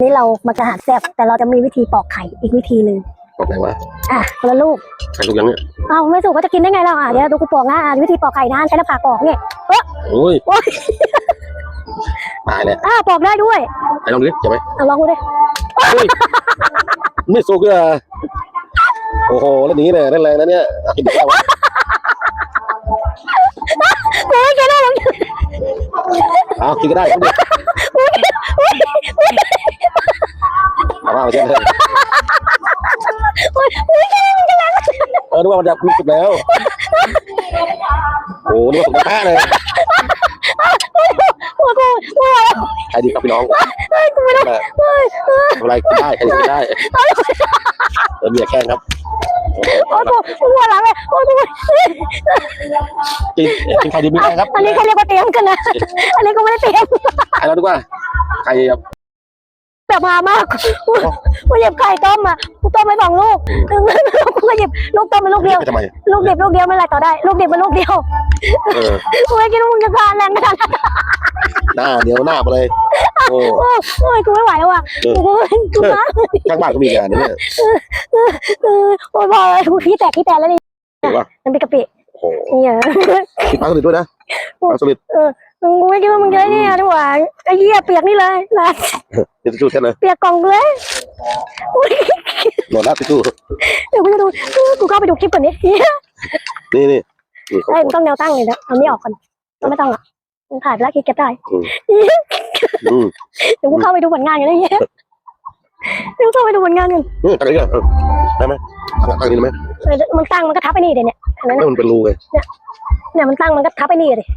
นี่เรามาจะหาแซ่บแต่เราจะมีวิธีปอกไข่อีกวิธีหนึ่งบอกไหนวะอะคนละลูกใครลูกยังเนี่ยเอ้าไม่สุกก็จะกินได้ไงเราอะเดี๋ยวดูกูปอกนะอะวิธีปอกไข่นะใช้น้ำปากปอกเนี่ยโอ้ยโอ๊ยตายแล้วอะปอกได้ด้วยไหนลองดิเจ็บไหมเอาลองดูดิโอ้ยไม่สุกเลยอะโอ้โหแล้วหนีเลยนั่นแรงนะเนี่ยอะกินได้วะกูไม่กินได้หรอกเอากินก็ได้ เอาดิเอามาเอาเช่นเลยอุ๊ยอุ๊ยกินได้มันจะแรงเออนึกว่ามันจะมีสุกแล้ว โอ้นึกว่าสุกแท้เลยกูกูกูอะไรใครดีครับพี่น้องเฮ้ยกูไม่ได้แม่เฮ้ยเฮ้ยทำอะไรกินได้ใครดีกินได้เออเมียแข้งครับโอ้ยกูกูหัวหลังเลยโอ้ยกูกินกินใครดีไม่ได้ครับ อันนี้เขาเรียกว่าเตรียมกันนะ อันนี้กูไม่ได้เตรียมใครแล้วดีกว่าใครครับ แบบมามากกูกูหยิบไข่ต้มอะกูต้มไปสองลูกกูก็หยิบลูกต้มมาลูกเดียวไปทำไมลูกเดียวลูกเดียวไม่เป็นไรต่อได้ลูกเดียวเป็นลูกเดียวเออกูไม่คิดว่ามึงจะทานแรงขนาดนั้นหน้าเดียวหน้าไปเลยโอ้โอ้ยโอ้ยกูไม่ไหวแล้วอะกูกูมาข้างบ้านก็มีงานนะเนี่ยเออโอ้ยพอเลยกูขี้แตกขี้แตกแล้วนี่เห็นปะมันเป็นกะปิโอ้โหเนี่ยกินปลาสลิดด้วยนะปลาสลิด มึงไม่คิดว่ามึงจะได้เนี่ยดีกว่าไอ้เหี้ยเปียกนี่เลยลาติดทิชชู่แค่นั้นเปียกกล่องเลยอุ๊ยหมดแล้วทิชชู่เดี๋ยวกูจะดูกูเข้าไปดูคลิปก่อนนี่เหี้ยนี่นี่นี่ของเอ้ยโปรมันต้องแนวตั้งเลยนะเอานี่ออกก่อนก็ไม่ต้องอะมึงถ่ายไปแล้วคิดเก็บได้ อืมเดี๋ยวกูเข้าไปดูผลงานกันได้เหี้ยเดี๋ยวเข้าไปดูผลงานกันนี่ตั้งนี้ก่อนเออได้ไหมตั้งตั้งนี้ได้ไหมเออมันตั้งมันก็ทับไปนี่เดี๋ยวเนี่ยเห็นไหมไม่มันเป็นรูไง เนี่ยมันตั้งมันก็ทับไปนี่เลย